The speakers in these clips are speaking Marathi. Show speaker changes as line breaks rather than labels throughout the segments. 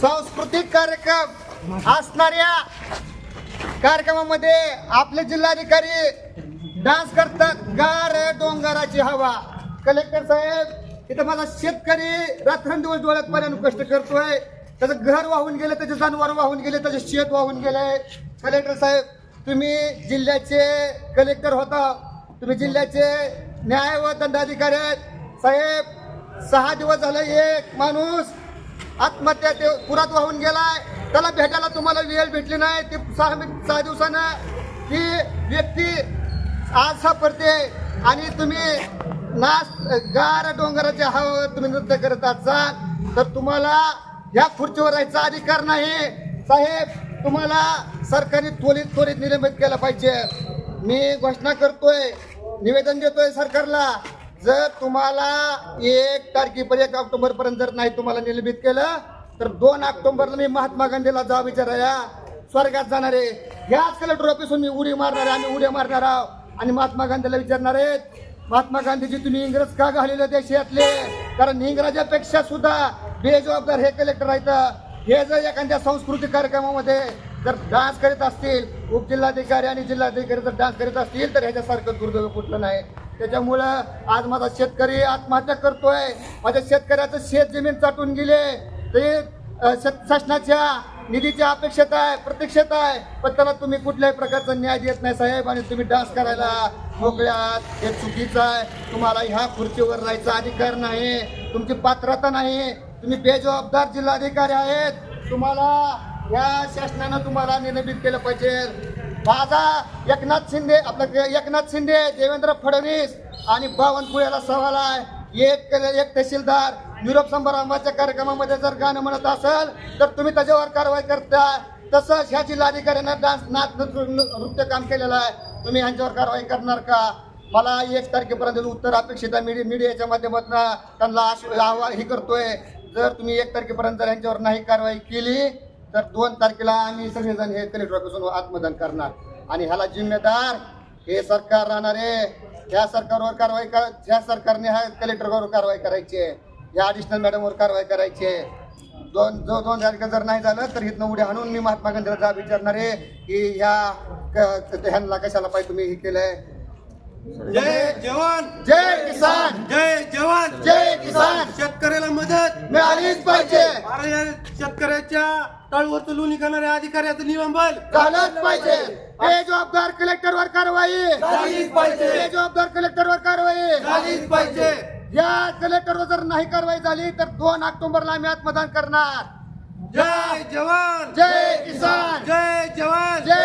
सांस्कृतिक कार्यक्रम असणाऱ्या कार्यक्रमामध्ये आपले जिल्हाधिकारी डान्स करतात. गार डोंगराची हवा. कलेक्टर साहेब इथं माझा शेतकरी रात्रंदिवस डोळ्यात पर्यंत कष्ट करतोय. त्याचं घर वाहून गेलं त्याचे जनावर वाहून गेले त्याचे शेत वाहून गेलंय कलेक्टर साहेब तुम्ही जिल्ह्याचे कलेक्टर होता. तुम्ही जिल्ह्याचे न्याय व दंडाधिकारी आहेत. साहेब सहा दिवस झाले एक माणूस आत्महत्या ते पुरात वाहून गेलाय. त्याला भेटायला तुम्हाला वेळ भेटली नाही. ते सहा सहा दिवसानं ती व्यक्ती आज सापडते आणि तुम्ही नाश गार डोंगराचे हवा तुम्ही नृत्य करत असाल तर तुम्हाला या खुर्चीवर राहायचा अधिकार नाही. साहेब तुम्हाला सरकारने त्वरित त्वरित निलंबित केलं पाहिजे. मी घोषणा करतोय निवेदन देतोय सरकारला. जर तुम्हाला एक तारखेपर्यंत एक ऑक्टोबर पर्यंत जर नाही तुम्हाला निलंबित केलं तर दोन ऑक्टोबरला मी महात्मा गांधीला जा विचाराया स्वर्गात जाणारे याच कलेक्टर ऑफिसून मी उडी मारणार आहे आम्ही उड्या मारणार आहोत. आणि महात्मा गांधीला विचारणार आहेत महात्मा गांधीजी तुम्ही इंग्रज का घालेले देशातले कारण इंग्रजापेक्षा सुद्धा बेजबाबदार हे कलेक्टर आहेत. हे जर एखाद्या सांस्कृतिक कार्यक्रमामध्ये जर डान्स करीत असतील उपजिल्हाधिकारी आणि जिल्हाधिकारी जर डान्स करीत असतील तर ह्याच्यासारखं दुर्दैव कुठलं नाही. त्याच्यामुळं आज माझा शेतकरी आत्महत्या करतोय. माझ्या शेतकऱ्याचं शेत जमीन चाटून गेले. ते शेत- शासनाच्या निधीची अपेक्षेत आहे प्रतीक्षेत आहे. पण त्याला तुम्ही कुठल्याही प्रकारचा न्याय देत नाही साहेब आणि तुम्ही डान्स करायला मोकळ्यात. हे चुकीचं आहे. तुम्हाला ह्या खुर्चीवर राहायचा अधिकार नाही. तुमची पात्रता नाही. तुम्ही बेजबाबदार जिल्हाधिकारी आहेत. तुम्हाला या शासनानं तुम्हाला निलंबित केलं पाहिजे. माझा एकनाथ शिंदे आपलं एकनाथ शिंदे देवेंद्र फडणवीस आणि बावनकुळ्याला सवाल आहे. एक एक तहसीलदार निरोप समारंभाच्या कार्यक्रमामध्ये जर गाणं म्हणत असेल तर तुम्ही त्याच्यावर कारवाई करता. तसंच ह्या जिल्हाधिकाऱ्यांना डान्स नाच नृत्य नृत्य काम केलेलं आहे. तुम्ही ह्यांच्यावर कारवाई करणार का? मला एक तारखेपर्यंत उत्तर अपेक्षित आहे मीडिया मीडियाच्या माध्यमातून. त्यांना आश आव्हान ही करतोय. जर तुम्ही एक तारखेपर्यंत जर यांच्यावर नाही कारवाई केली तर दोन तारखेला आम्ही सगळेजण हे कलेक्टर ऑफिसून आत्मदान करणार. आणि ह्याला जिम्मेदार हे सरकार राहणार आहे. ह्या सरकारवर कारवाई कर ह्या सरकारने ह्या कलेक्टरवर कारवाई करायची आहे. या ॲडिशनल मॅडमवर कारवाई करायची आहे. दोन जो दोन तारखेला जर नाही झालं तर इथनं उड्या हाणून मी महात्मा गांधीला जा विचारणार आहे की ह्या ह्यांना कशाला पाहिजे तुम्ही हे केलंय?
जय जवान!
जय किसान!
जय जवान!
जय किसान!
शेतकऱ्याला मदत
मिळालीच पाहिजे.
शेतकऱ्याच्या तळवरचं लोणी करणाऱ्या अधिकाऱ्याचं निलंबन.
झालंच पाहिजे. बेजबाबदार कलेक्टरवर कारवाई.
झालीच पाहिजे.
बेजबाबदार कलेक्टरवर कारवाई.
झालीच पाहिजे.
या कलेक्टरवर जर नाही कारवाई झाली तर दोन ऑक्टोबरला आम्ही आत्मदान करणार.
जय जवान.
जय किसान.
जय जवान.
जय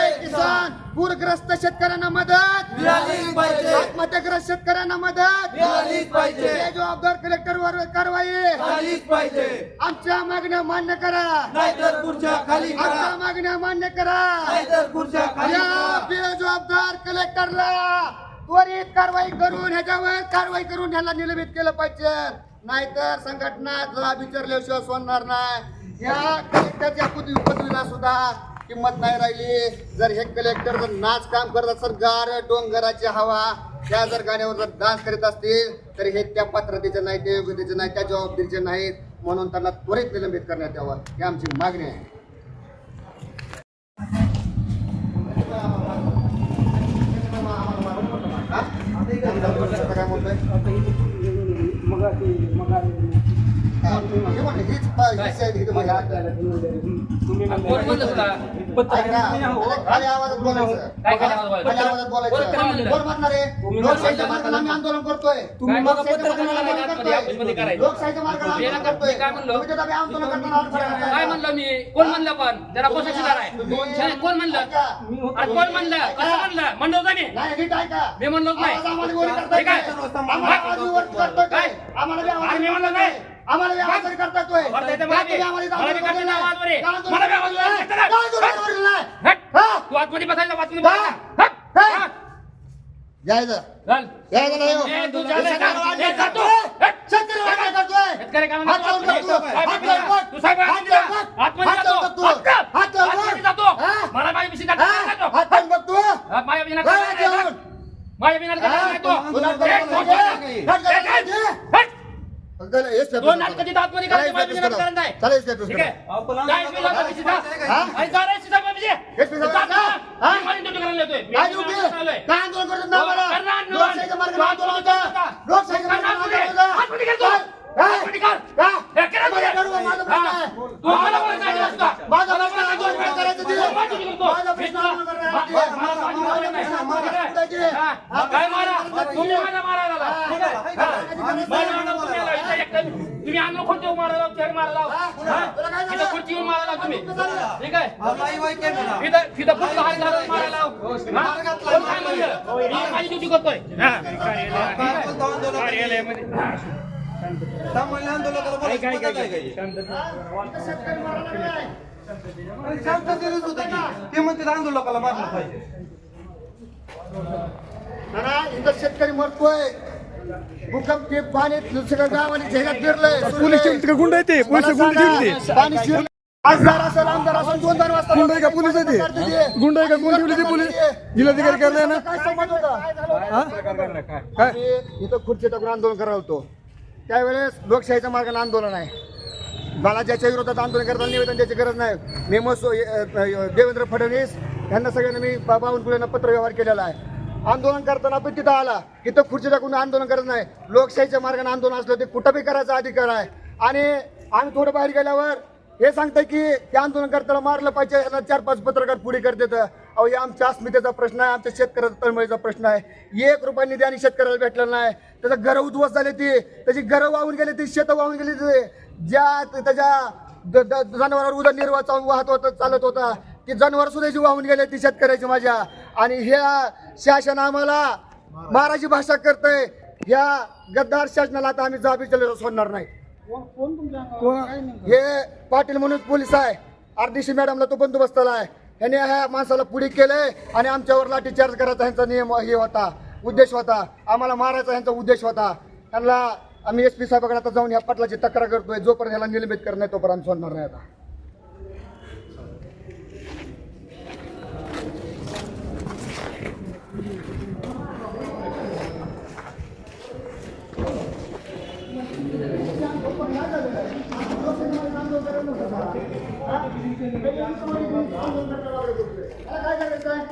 पूरग्रस्त शेतकऱ्यांना मदत.
मिळालीच पाहिजे.
आत्महत्याग्रस्त शेतकऱ्यांना मदत.
मिळालीच पाहिजे.
बेजबाबदार कलेक्टरवर कारवाई
झालीच पाहिजे.
आमच्या मागण्या मान्य करा.
नाहीतर खुर्च्या खाली करा.
आमच्या मागण्या मान्य करा.
नाहीतर खुर्च्या खाली
या
करा.
बेजबाबदार कलेक्टरला त्वरित कारवाई करून ह्याच्यावर कारवाई करून ह्याला निलंबित केलं पाहिजे. नाहीतर संघटना जरा विचारल्याशिवाय सोडणार नाही. या कलेक्टरच्या पदवी पदवीला सुद्धा किंमत नाही राहिली. जर हे कलेक्टर जर नाच काम करत असत गार डोंगराची हवा त्या जर गाण्यावर जर डान्स करीत असतील तर हे त्या पात्रतेचे नाही ते योग्यतेचे नाही त्या जबाबदारीचे नाहीत. म्हणून त्यांना त्वरित निलंबित करण्यात यावं ही आमची मागणी आहे. काय म्हणतोय हे. म्हणलं,
म्हणलं. म्हणलं?
लोकशाहीच्या मार्गाने आम्ही आंदोलन करतोय. लोकशाहीच्या मार्गाने आंदोलन करतोय.
काय म्हणलो?
आंदोलन
काय म्हणलं मी? कोण म्हणलं पण? जरा आहे. कोण म्हणलं? कोण म्हणलं? कसं म्हणलं? म्हणलं होतं मी.
नाही नीट ऐका.
मी म्हणलोच नाही.
आवाज आम्हाला गोळी करताय
काय?
आम्हाला
मी म्हणलो नाही.
आम्हाला बी आवाज वर करताय. तो. हा?
आतमध्ये बसायला आतमध्ये.
जायचं नाही? शेतकरी करतोय.
शेतकरी
करतो.
तू आतमध्ये जातो. आतमध्ये जातो.
हा?
मला माझ्या? जातो
हात.
माझ्या. माझ्या
अगं, हेच
दोन. नाटकं तिथं आतमध्ये करायची, नाही.
चला, हेच पेपर
ठीक
करा.
आहे?
आपण
काय तिची जा?
हा?
आणि जा रे, सीधा बाबीजी.
हेच पेपर
जा,
करा.
जा.
हा?
मी माझी ड्युटी करायला येतोय. मी
काय
माझी
ड्युटी?
ड्युटी करायला आलोय.
काय आंदोलन करतात ना
हो,
मला?
करा आंदोलन.
लोकशाहीच्या मार्गाने आंदोलन होतं. लोकशाहीच्या मार्गाने
हातमध्ये
आंदोलन होतं.
हातमध्ये घे तू.
काय?
हातमध्ये कर.
का?
हे केलं
मला
तुझे.
करू का? माझा प्रश्न
हा.
आहे.
तू मला बोलायचं नाही जास्त.
माझा प्रश्न आंदोलन काय करायचं ते?
माझी ड्युटी करतो.
माझा प्रश्न आंदोलन करायचं
मा-
ते.
मा- मला माझी
माझा
ड्युटी नाही.
प्रश्न आंदोलन करायचं.
हा.
हा.
काय मारा तुम्ही माझा मारा झाला
हा.
हा. मला तुम्ही एकटं- तुम्ही आणलं खुर्चीवर मारा लाव चेअर मारा लाव.
हा.
हा?
तुला काय झालं?
इथं खुर्चीवर मारा लाव तुम्ही. ठीक आहे? इथं तिथं पुढचं हात घालून मारा लाव? कोण काय म्हणलं? मी माझी ड्युटी करतोय. हा.
ही? ते म्हणते आंदोलकाला मारलं पाहिजे.
नाना, इथं शेतकरी मरतोय. भूकंप ते पाणी सगळं गावाने झेल्यात फिरलंय
पोलीस गुंड पोलीस गुंड ठेवली
पाणी शिरलं. खासदार असेल आमदार असेल दोन दोन वाजता
गुंड आहे का पोलीस आहे
करते
ते
ते.
गुंड आहे का? कोण ठेवली ते पोलीस? जिल्हाधिकारी कार्यालय ना?
काय संबंध होता?
काय
आम्ही इथं खुर्ची टाकून आंदोलन करत होतो. त्यावेळेस लोकशाहीच्या मार्गाने आंदोलन आहे. मला ज्याच्या विरोधात आंदोलन करताना निवेदन द्यायची गरज नाही. मी देवेंद्र फडणवीस यांना सगळ्यांना मी बा- बावनकुळेंना पत्र व्यवहार केलेला आहे. आंदोलन करताना पण तिथं आला. इथं खुर्ची टाकून आंदोलन करत नाही. लोकशाहीच्या मार्गाने आंदोलन असलं ते कुठं बी करायचा अधिकार आहे. आणि आम्ही थोडं बाहेर गेल्यावर हे सांगतंय की ते आंदोलन करताना मारलं पाहिजे यांना चार पाच पत्रकार पुढे करतात. अहो हे आमच्या अस्मितेचा प्रश्न आहे आमच्या शेतकऱ्याचा तळमळीचा प्रश्न आहे. एक रुपया निधी आणि शेतकऱ्याला भेटला नाही. त्याचं घरं उद्ध्वस्त झाले ती. त्याची घरं वाहून गेली ती शेतं वाहून गेली ती. ज्या त्याच्या द- जनावरांवर उदरनिर्वाह चालू वाहत होता चालत होता. ती जनावर सुद्धा जी वाहून गेले ती शेतकऱ्याची माझ्या. आणि ह्या शासन आम्हाला महाराजी भाषा करतंय. ह्या गद्दार शासनाला आता आम्ही जाबी चलेलो सोडणार नाही. हे पाटील म्हणून पोलीस आहे. आरडीसी मॅडमला तो बंदोबस्ताला आहे. ह्याने ह्या माणसाला पुढे केलंय आणि आमच्यावर लाठीचार्ज करायचा ह्यांचा नियम हे होता उद्देश होता. आम्हाला मारायचा ह्यांचा उद्देश होता. त्यांना आम्ही एस पी साहेबाकडे आता जाऊन ह्या पटलाची तक्रार करतोय. जोपर्यंत ह्याला निलंबित नाही तोपर्यंत आम्ही सोडणार नाही आता. काय करायचं